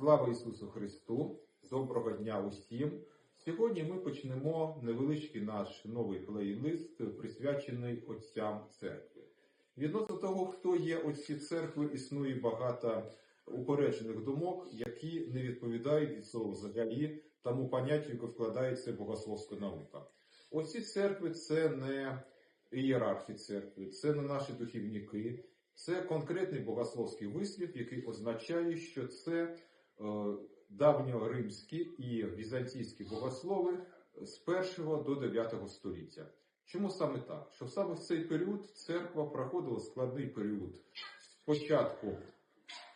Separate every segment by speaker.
Speaker 1: Слава Ісусу Христу! Доброго дня усім! Сьогодні ми почнемо невеличкий наш новий плейлист, присвячений отцям церкви. Відносно того, хто є отці церкви, існує багато упереджених думок, які не відповідають від слова взагалі тому поняттю, яке вкладається богословська наука. Отці церкви це не ієрархи церкви, це не наші духівники, це конкретний богословський вислів, який означає, що це давньоримські і візантійські богослови з 1 до 9 століття. Чому саме так? Що саме в цей період церква проходила складний період спочатку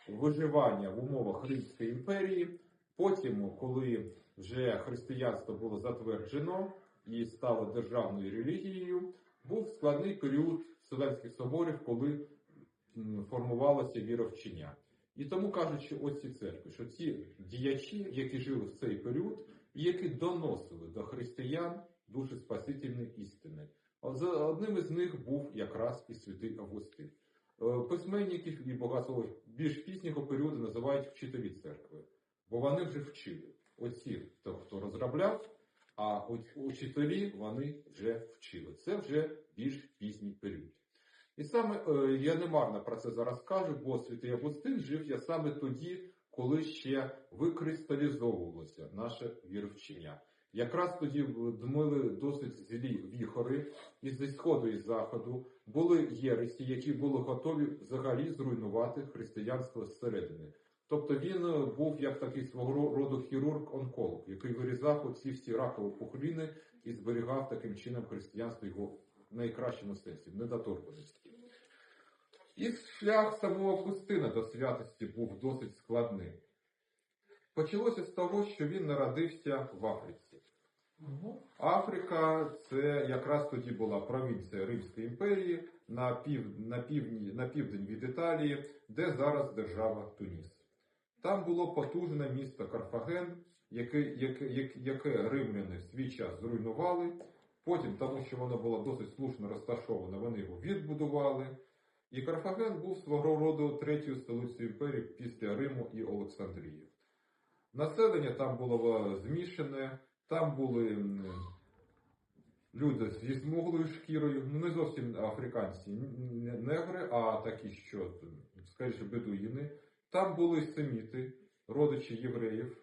Speaker 1: виживання в умовах Римської імперії, потім, коли вже християнство було затверджено і стало державною релігією, був складний період Вселенських соборів, коли формувалося віровчення. І тому що ось церкви, що ці діячі, які жили в цей період, і які доносили до християн дуже спасительні істини. За одним із них був якраз і святий Августин. Е, Письменників і богословів більш пізнього періоду називають вчителі церкви, бо вони вже вчили. Оці, хто, хто розробляв, а учителі вони вже вчили. Це вже більш пізній період. І саме е, я не марно про це зараз кажу, бо святий Августин жив я саме тоді, коли ще викристалізовувалося наше віровчення. Якраз тоді дмили досить злі віхори із зі сходу і заходу, були єресі, які були готові взагалі зруйнувати християнство зсередини. Тобто він е, був як такий свого роду хірург-онколог, який вирізав оці всі ракові пухліни і зберігав таким чином християнство його в найкращому сенсі, в недоторканості. І шлях самого Августина до святості був досить складним. Почалося з того, що він народився в Африці. Африка це якраз тоді була провінція Римської імперії на, пів, на, півдні, на південь від Італії, де зараз держава Туніс. Там було потужне місто Карфаген, яке, яке, яке, яке римляни в свій час зруйнували. Потім, тому що воно було досить слушно розташоване, вони його відбудували. І Карфаген був свого роду третьою столицею імперії після Риму і Олександрії. Населення там було змішане, там були люди зі смуглою шкірою, ну не зовсім африканці, негри, а такі, що, скоріше, бедуїни. Там були семіти, родичі євреїв,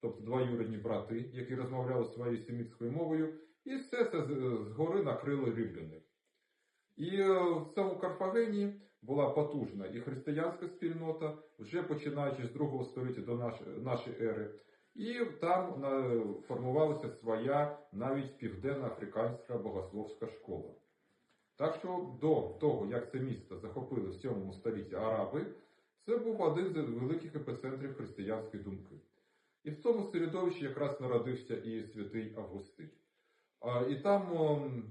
Speaker 1: тобто двоюрідні брати, які розмовляли своєю семітською мовою, і все це згори накрили римляни. І е, в цьому Карфагені була потужна і християнська спільнота, вже починаючи з другого століття до наш- нашої ери. І там е, формувалася своя навіть південно-африканська богословська школа. Так що до того, як це місто захопили в 7 столітті араби, це був один з великих епіцентрів християнської думки. І в цьому середовищі якраз народився і святий Августин. І там ом,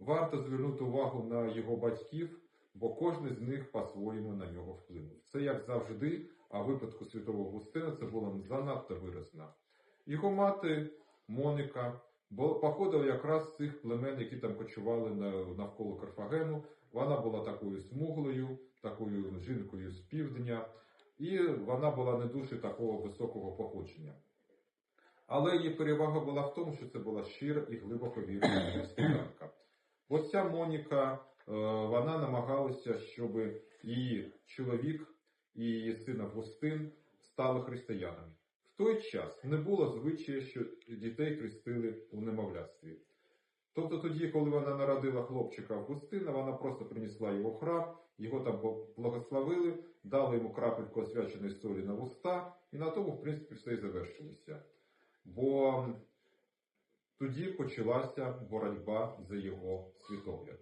Speaker 1: варто звернути увагу на його батьків, бо кожен з них по-своєму на нього вплинув. Це як завжди, а в випадку святого Августина це було занадто виразно. Його мати Моника походила якраз з цих племен, які там кочували навколо Карфагену. Вона була такою смуглою, такою жінкою з півдня, і вона була не дуже такого високого походження. Але її перевага була в тому, що це була щира і глибоко вірна християнка. Ось ця Моніка, е, вона намагалася, щоб її чоловік і її син Августин стали християнами. В той час не було звичаю, що дітей хрестили у немовляцтві. Тобто тоді, коли вона народила хлопчика Августина, вона просто принесла його в храм, його там благословили, дали йому крапельку освяченої солі на вуста, і на тому, в принципі, все і завершилося. Бо тоді почалася боротьба за його світогляд.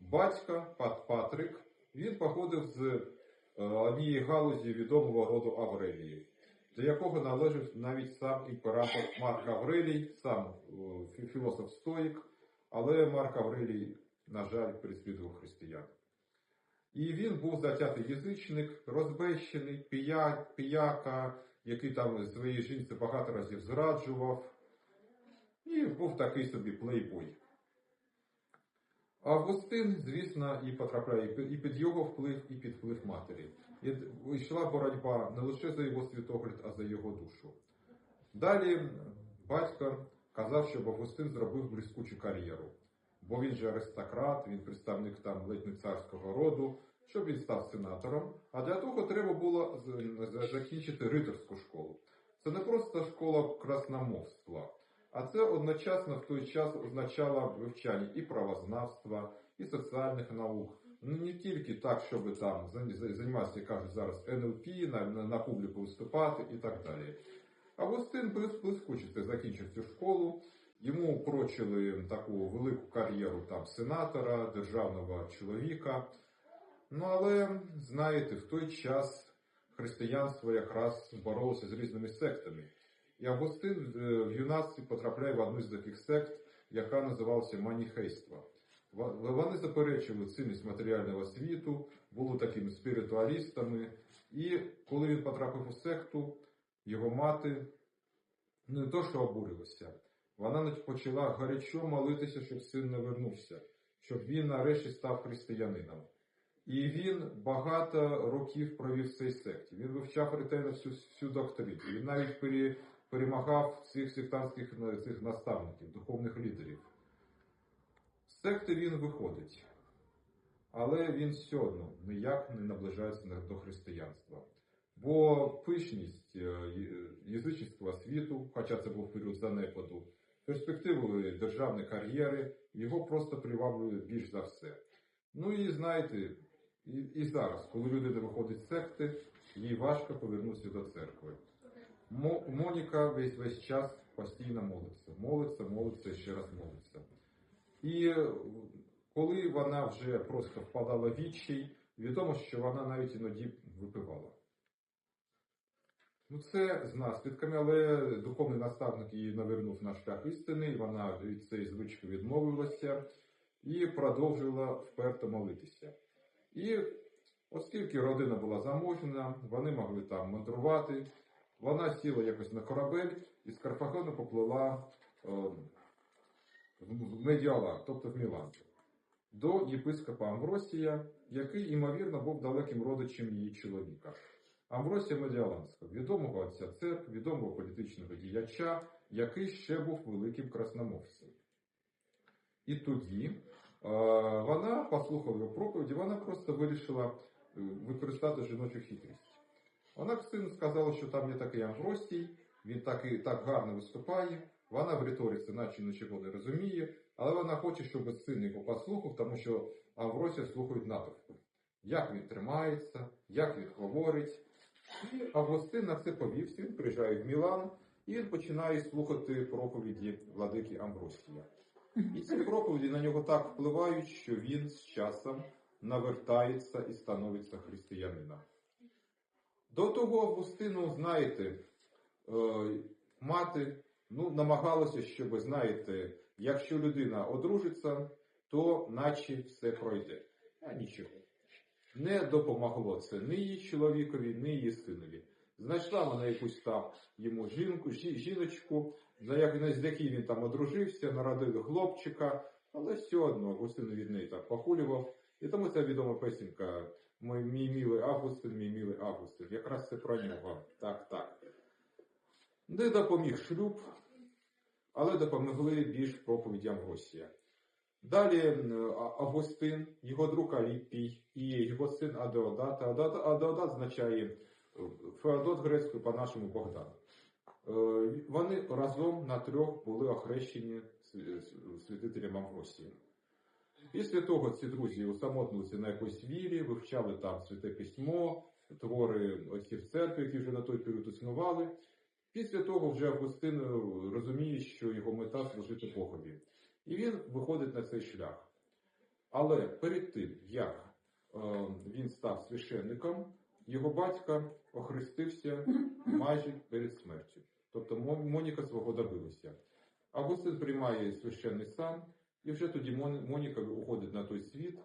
Speaker 1: Батько Пат Патрик, він походив з е, однієї галузі відомого роду Аврелії, до якого належав навіть сам імператор Марк Аврелій, сам е, філософ стоїк, але Марк Аврелій, на жаль, переслідував християн. І він був затятий язичник, розбещений, пія, піяка, який там своїй жінці багато разів зраджував. І був такий собі плейбой. Августин, звісно, і потрапляє і під- його вплив, і під вплив матері. І йшла боротьба не лише за його світогляд, а за його душу. Далі батько казав, щоб Августин зробив блискучу кар'єру, бо він же аристократ, він представник там ледь не царського роду, щоб він став сенатором. А для того треба було закінчити рицарську школу. Це не просто школа красномовства, а це одночасно в той час означало вивчання і правознавства, і соціальних наук. Ну не тільки так, щоб там зай- зай- займатися, як кажуть зараз, НЛП, на, на, публіку виступати і так далі. Августин блис- блискуче закінчив цю школу. Йому прочили таку велику кар'єру там сенатора, державного чоловіка. Ну але знаєте, в той час християнство якраз боролося з різними сектами. І Августин е, в юнацтві потрапляє в одну з таких сект, яка називалася маніхейство. Вони заперечили цінність матеріального світу, були такими спіритуалістами. І коли він потрапив у секту, його мати не то, що обурилася, вона почала гарячо молитися, щоб син не вернувся, щоб він нарешті став християнином. І він багато років провів в цій секті. Він вивчав ретельно всю, всю доктрину. Він навіть пере, перемагав цих сектантських цих наставників, духовних лідерів. З секти він виходить, але він все одно ніяк не наближається до християнства. Бо пишність е, язичницького світу, хоча це був період занепаду, перспективи державної кар'єри, його просто приваблює більш за все. Ну і знаєте, і, і зараз, коли людина виходить з секти, їй важко повернутися до церкви. Мо- Моніка весь весь час постійно молиться, молиться, молиться і ще раз молиться. І е, коли вона вже просто впадала в відчай, відомо, що вона навіть іноді випивала. Ну, це з наслідками, але духовний наставник її навернув на шлях істини, і вона від цієї звички відмовилася і продовжила вперто молитися. І оскільки родина була заможна, вони могли там мандрувати, вона сіла якось на корабель і з Карфагену поплила е, в в тобто в Мілан, до єпископа Амвросія, який, ймовірно, був далеким родичем її чоловіка. Амвросія Медіаланського, відомого отця церкви, відомого політичного діяча, який ще був великим красномовцем. І тоді е, вона послухала його проповіді, вона просто вирішила е, використати жіночу хитрість. Вона сину сказала, що там є такий Амвросій, він так, і, так гарно виступає, вона в риториці наче нічого не розуміє, але вона хоче, щоб син його послухав, тому що Амвросія слухають натовпи. Як він тримається, як він говорить. І Августин на це повівся, він приїжджає в Мілан і він починає слухати проповіді владики Амвросія. І ці проповіді на нього так впливають, що він з часом навертається і становиться християнином. До того Августину, знаєте, е, мати ну, намагалася, щоб, знаєте, якщо людина одружиться, то наче все пройде. А нічого. Не допомогло це ні її чоловікові, ні її синові. Знайшла вона якусь там йому жінку, жі- жіночку, за як, з якій він там одружився, народили хлопчика, але все одно Августин від неї так похулював. І тому ця відома песенька «Мой мій милий Августин, мій милий Августин. Якраз це про нього. Так, так. Не допоміг шлюб, але допомогли більш проповіді Амвросія. Далі Августин, його друг Аліпій і його син Адеодат. Адеодат, Адеодат означає е, Феодот грецькою по-нашому Богдан. Е, Вони разом на трьох були охрещені сві- святителем Амвросієм. Після того ці друзі усамотнилися на якоїсь вірі, вивчали там святе письмо, твори отців церкви, які вже на той період існували. Після того вже Августин е, розуміє, що його мета служити Богові. І він виходить на цей шлях. Але перед тим, як е, він став священником, його батько охрестився майже перед смертю. Тобто Моніка свого добилася. Августин приймає священний сан, і вже тоді Моніка уходить на той світ,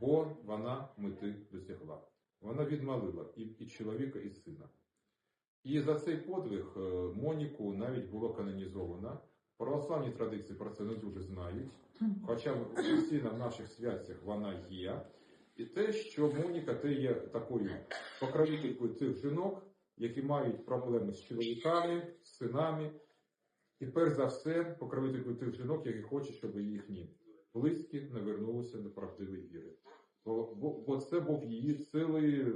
Speaker 1: бо вона мети досягла. Вона відмалила і, і чоловіка, і сина. І за цей подвиг е, Моніку навіть було канонізовано. Православні традиції про це не дуже знають. Хоча офіційно в наших святцях вона є. І те, що Моніка те є такою покровителькою тих жінок, які мають проблеми з чоловіками, з синами, і перш за все покровителькою тих жінок, які хочуть, щоб їхні близькі не вернулися до правдивої віри. Бо, бо, бо це був її цілий,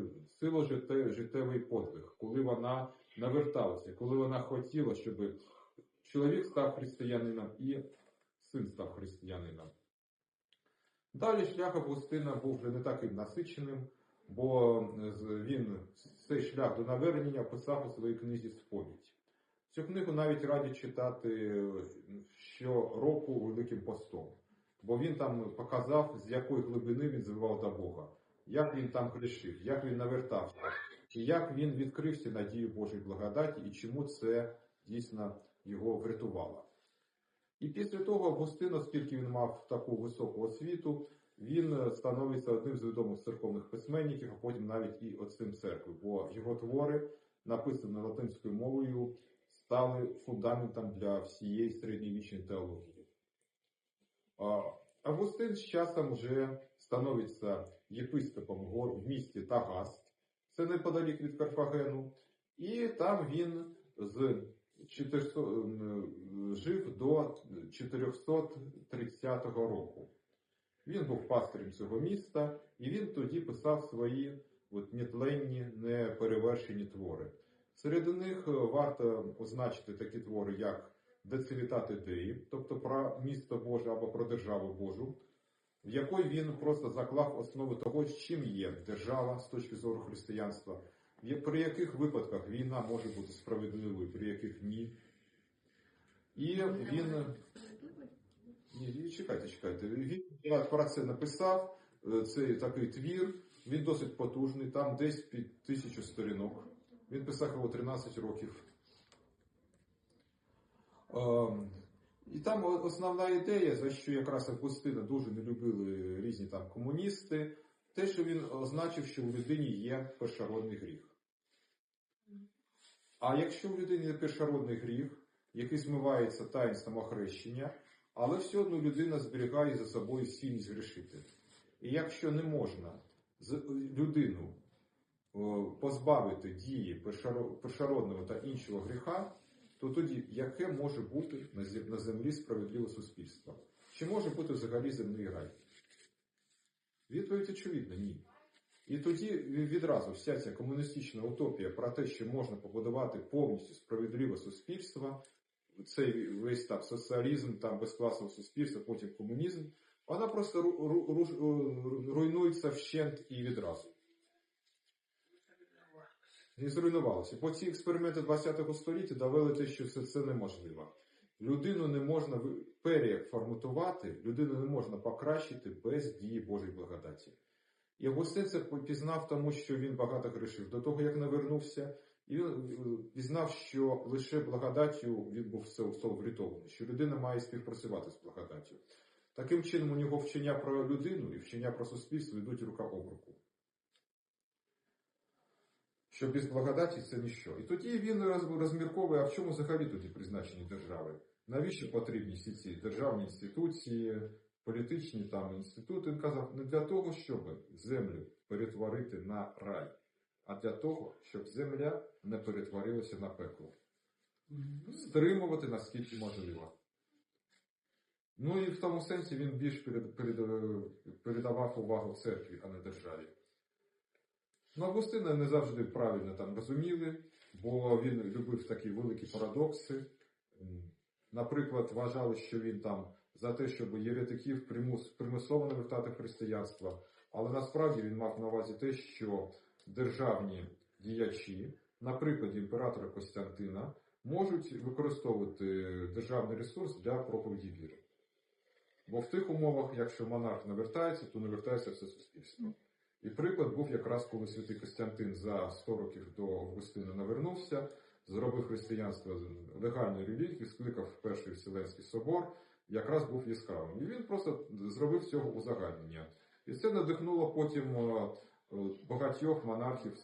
Speaker 1: сило житте, життєвий подвиг, коли вона наверталася, коли вона хотіла, щоб чоловік став християнином і син став християнином. Далі шлях Августина був вже не таким насиченим, бо він цей шлях до навернення писав у своїй книзі «Сповідь». Цю книгу навіть радять читати щороку Великим постом, бо він там показав, з якої глибини він звивав до Бога, як він там грішив, як він навертався, і як він відкрився надію Божої благодаті, і чому це дійсно його врятувало. І після того Августин, оскільки він мав таку високу освіту, він становиться одним з відомих церковних письменників, а потім навіть і отцем церкви, бо його твори, написані латинською мовою, стали фундаментом для всієї середньовічної теології. Августин з часом вже становиться єпископом гор в місті Тагаст, це неподалік від Карфагену, і там він з 400, жив до 430 року. Він був пастирем цього міста, і він тоді писав свої от, нетленні, неперевершені твори. Серед них е, варто означити такі твори, як Децивітати Деї, тобто про місто Боже або про державу Божу, в якій він просто заклав основи того, чим є держава з точки зору християнства, при яких випадках війна може бути справедливою, при яких ні. І він. Ні, ні, чекайте, чекайте. Він про це написав. е, Це такий твір. Він досить потужний, там десь під тисячу сторінок. Він писав його 13 років. Ем, І там основна ідея, за що якраз Августина дуже не любили різні там комуністи, те, що він означив, що у людині є першородний гріх. А якщо у людині є першородний гріх, який змивається таїнством охрещення, але все одно людина зберігає за собою сильність грішити. І якщо не можна людину позбавити дії першоро- першородного та іншого гріха, то тоді яке може бути на землі справедливе суспільство? Чи може бути взагалі земний рай? Відповідь очевидна, ні. І тоді відразу вся ця комуністична утопія про те, що можна побудувати повністю справедливе суспільство, цей весь там соціалізм, там безкласове суспільство, потім комунізм, вона просто ру- ру- ру- руйнується вщент і відразу. І зруйнувалося. Бо ці експерименти 20 століття довели те, що це, це неможливо. Людину не можна переформатувати, людину не можна покращити без дії Божої благодаті. І Августин це пізнав тому, що він багато грішив до того, як навернувся, і він е, пізнав, що лише благодаттю він був врятований, що людина має співпрацювати з благодаттю. Таким чином, у нього вчення про людину і вчення про суспільство йдуть рука об руку. Що без благодаті це ніщо. І тоді він розмірковує, а в чому взагалі тоді призначені держави? Навіщо потрібні всі ці державні інституції, політичні там інститути? Він казав, не для того, щоб землю перетворити на рай, а для того, щоб земля не перетворилася на пекло. Стримувати наскільки можливо. Ну і в тому сенсі він більш перед, перед- передавав увагу церкві, а не державі. Ну, Августина не завжди правильно там розуміли, бо він любив такі великі парадокси. Наприклад, вважали, що він там за те, щоб єретиків примусово навертати в християнство, але насправді він мав на увазі те, що державні діячі, на прикладі імператора Костянтина, можуть використовувати державний ресурс для проповіді віри. Бо в тих умовах, якщо монарх навертається, то навертається все суспільство. І приклад був якраз, коли святий Костянтин за 100 років до Августина навернувся, зробив християнство легальною релігією, скликав перший Вселенський собор, якраз був яскравим. І він просто зробив цього узагальнення. І це надихнуло потім е, е, багатьох монархів в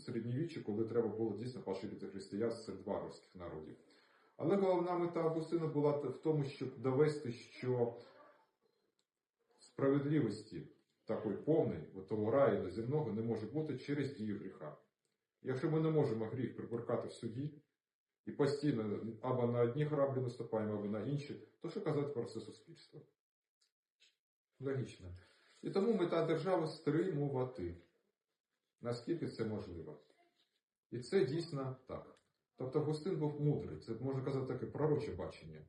Speaker 1: середньовіччі, коли треба було дійсно поширити християнство серед варварських народів. Але головна мета Августина була в тому, щоб довести, що справедливості такий повний, от того раю земного не може бути через дію гріха. Якщо ми не можемо гріх приборкати в суді і постійно або на одні граблі наступаємо, або на інші, то що казати про все суспільство? Логічно. І тому мета держави стримувати, наскільки це можливо. І це дійсно так. Тобто Густин був мудрий, це можна казати таке пророче бачення.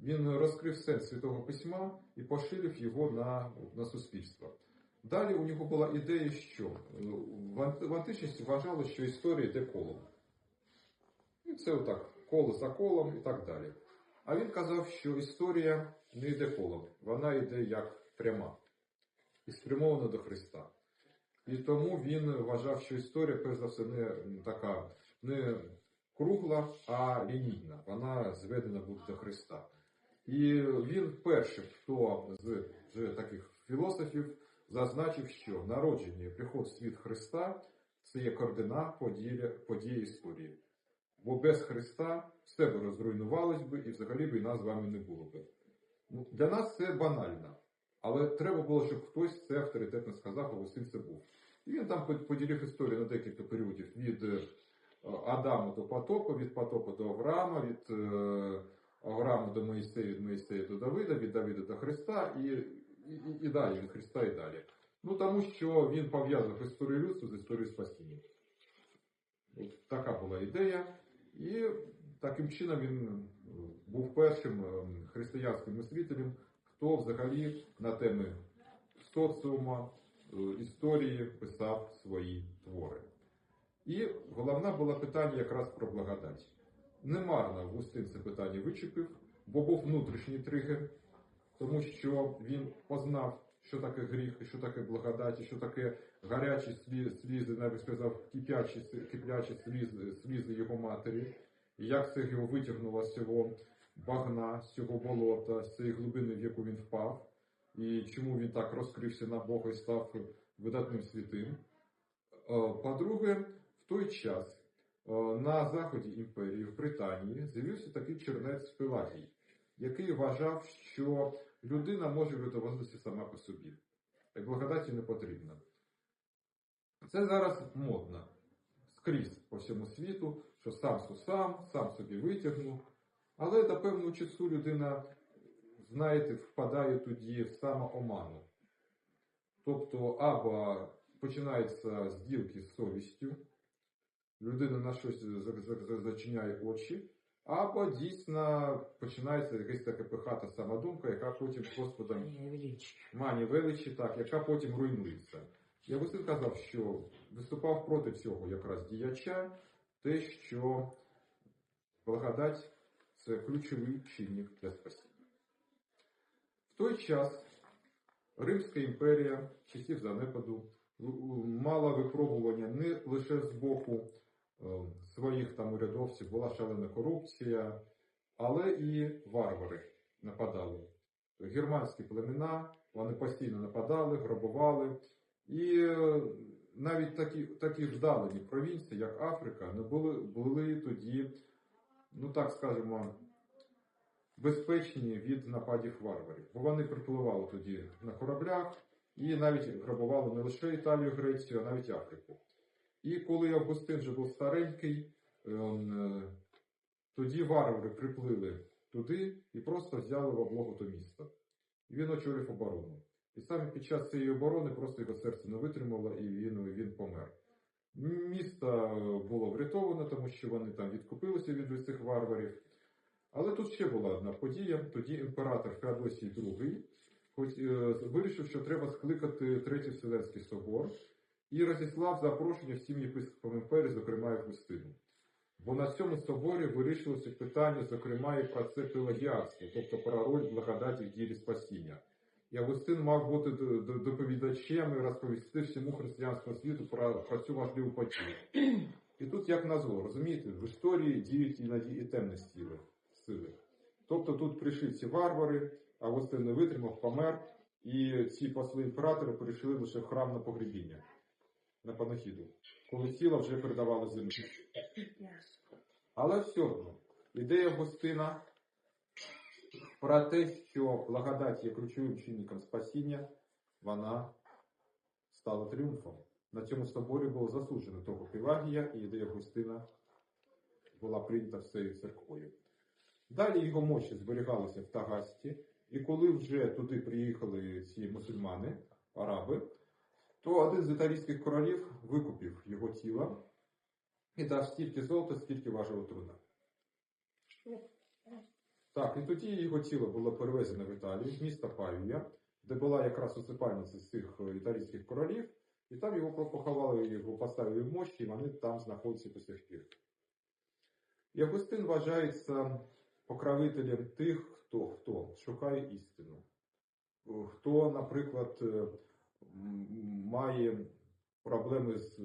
Speaker 1: Він розкрив сенс Святого Письма і поширив його на, на суспільство. Далі у нього була ідея, що ну, в анти- в античності вважали, що історія йде колом. І це отак, коло за колом і так далі. А він казав, що історія не йде колом, вона йде як пряма і спрямована до Христа. І тому він вважав, що історія, перш за все, не така не кругла, а лінійна. Вона зведена буде до Христа. І він перший, хто з вже таких філософів зазначив, що народження і приход світ Христа це є координат події, події історії. Бо без Христа все би розруйнувалось би і взагалі б і нас з вами не було би. Ну, для нас це банально. Але треба було, щоб хтось це авторитетно сказав, а Василь це був. І він там поділив історію на декілька періодів від е, Адама до потопу, від потопу до Авраама, від е, Авраама до Моїсея, від Моїсея до Давида, від Давида до Христа і, і, і, далі, від Христа і далі. Ну тому що він пов'язав історію людства з історією спасіння. От така була ідея. І таким чином він е, був першим е, християнським мислителем, хто взагалі на теми соціума, е, історії писав свої твори. І головне було питання якраз про благодать. Немарно Густин це питання вичепив, бо був внутрішній тригер, тому що він познав, що таке гріх, що таке благодать, що таке гарячі слі- слізи, навіть сказав, кип'ячі, киплячі слізи, слізи його матері, і як це його витягнуло з цього багна, з цього болота, з цієї глибини, в яку він впав, і чому він так розкрився на Бога і став видатним святим. Е, По-друге, в той час е, на заході імперії, в Британії, з'явився такий чернець Пелагій, який вважав, що людина може врятуватися сама по собі, і благодаті не потрібна. Це зараз модно скрізь по всьому світу, що сам сам, сам собі витягнув. Але до певного часу людина, знаєте, впадає тоді в самооману. Тобто, або починаються зділки з совістю, людина на щось за- за- за- зачиняє очі, або дійсно починається якась така пихата самодумка, яка потім Господом
Speaker 2: Ні,
Speaker 1: мані величі, так, яка потім руйнується. Я Августин казав, що виступав проти цього якраз діяча, те, що благодать це ключовий чинник для спасіння. В той час Римська імперія часів занепаду мала випробування не лише з боку своїх там урядовців, була шалена корупція, але і варвари нападали. Германські племена, вони постійно нападали, грабували. І е, навіть такі, такі вдалені провінції, як Африка, не були, були тоді, ну так скажемо, безпечні від нападів варварів. Бо вони припливали тоді на кораблях і навіть грабували не лише Італію, Грецію, а навіть Африку. І коли Августин вже був старенький, е, е, тоді варвари приплили туди і просто взяли в облогу то місто. І він очолив оборону. І саме під час цієї оборони просто його серце не витримало і він, він помер. Місто було врятовано, тому що вони там відкупилися від цих варварів. Але тут ще була одна подія. Тоді імператор Феодосій II хоч, е, вирішив, що треба скликати Третій Вселенський собор і розіслав запрошення всім єпископам імперії, зокрема і Августину. Бо на цьому соборі вирішилося питання, зокрема, і про це пелагіатство, тобто про роль благодаті в ділі спасіння. І Августин мав бути доповідачем і розповісти всьому християнському світу про, про цю важливу подію. І тут як назло, розумієте, в історії діють іноді і темні сили. Тобто тут прийшли ці варвари, Августин не витримав, помер, і ці посли імператора прийшли лише в храм на погребіння, на панахіду, коли тіло вже передавали землі. Але все одно, ідея Августина про те, що благодать є ключовим чинником спасіння, вона стало тріумфом. На цьому соборі було засуджено того Пелагія, і ідея Августина була прийнята всією церквою. Далі його мощі зберігалися в Тагасті, і коли вже туди приїхали ці мусульмани, араби, то один з італійських королів викупив його тіло і дав стільки золота, скільки важила труна. Так, і тоді його тіло було перевезено в Італію, в місто Павія, де була якраз усипальниця з цих е, італійських королів, і там його поховали, його поставили в мощі, і вони там знаходяться по сих пір. І Августин вважається покровителем тих, хто, хто шукає істину, Е, хто, наприклад, е, має проблеми з е,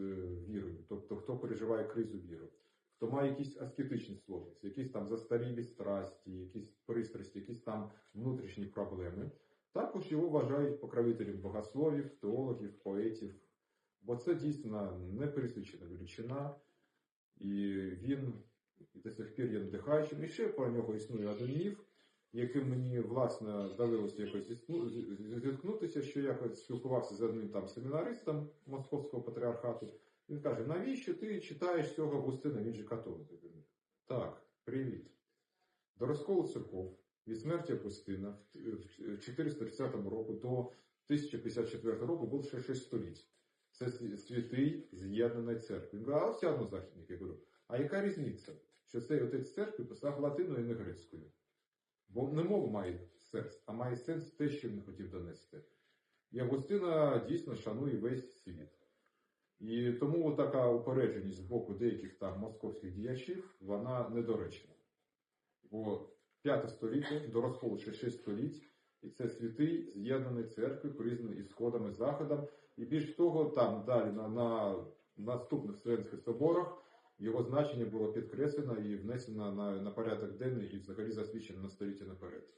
Speaker 1: вірою, тобто хто переживає кризу віри, хто має якісь аскетичні сложності, якісь там застарілі страсті, якісь пристрасті, якісь там внутрішні проблеми. Також його вважають покровителем богословів, теологів, поетів, бо це дійсно непересвідчена величина, і він до сих пір є надихаючим. І ще про нього існує один міф, яким мені власне довелося якось з- зіткнутися, що я спілкувався з одним там семінаристом Московського патріархату. Він каже: навіщо ти читаєш цього Августина? Він же католик. Так, привіт. До розколу церков від смерті Августина в 430 року до 1054 року було ще 6 століть. Це святий з'єднаної церкви. Він каже, а все одно західник. Я говорю, а яка різниця? Що цей отець церкви писав латиною, а не грецькою? Бо не мова має сенс, а має сенс те, що він хотів донести. І Августина дійсно шанує весь світ. І тому така упередженість з боку деяких там московських діячів, вона недоречна. Бо п'яте століття до розколу ще 6 століть, і це святий з'єднаний церкви, признаний і сходом, і заходом. І більш того, там далі на, на наступних Вселенських соборах його значення було підкреслено і внесено на, на порядок денний і взагалі засвідчено на століття наперед.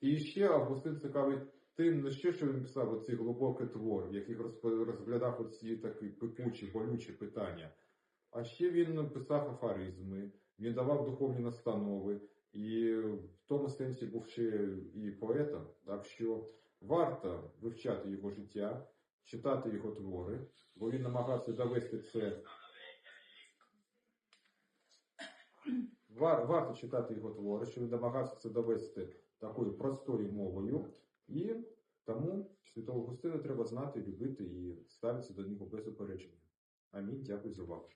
Speaker 1: І ще Августин цікавий тим, не ще, що він писав оці глибокі твори, в яких розглядав оці такі пекучі, болючі питання. А ще він писав афоризми, він давав духовні настанови, і в тому сенсі був ще і поетом, так що варто вивчати його життя, читати його твори, бо він намагався довести це. Варто читати його твори, що він намагався це довести такою простою мовою, і тому Святого Густина треба знати, любити і ставитися до нього без упередження. Амінь. Дякую за увагу.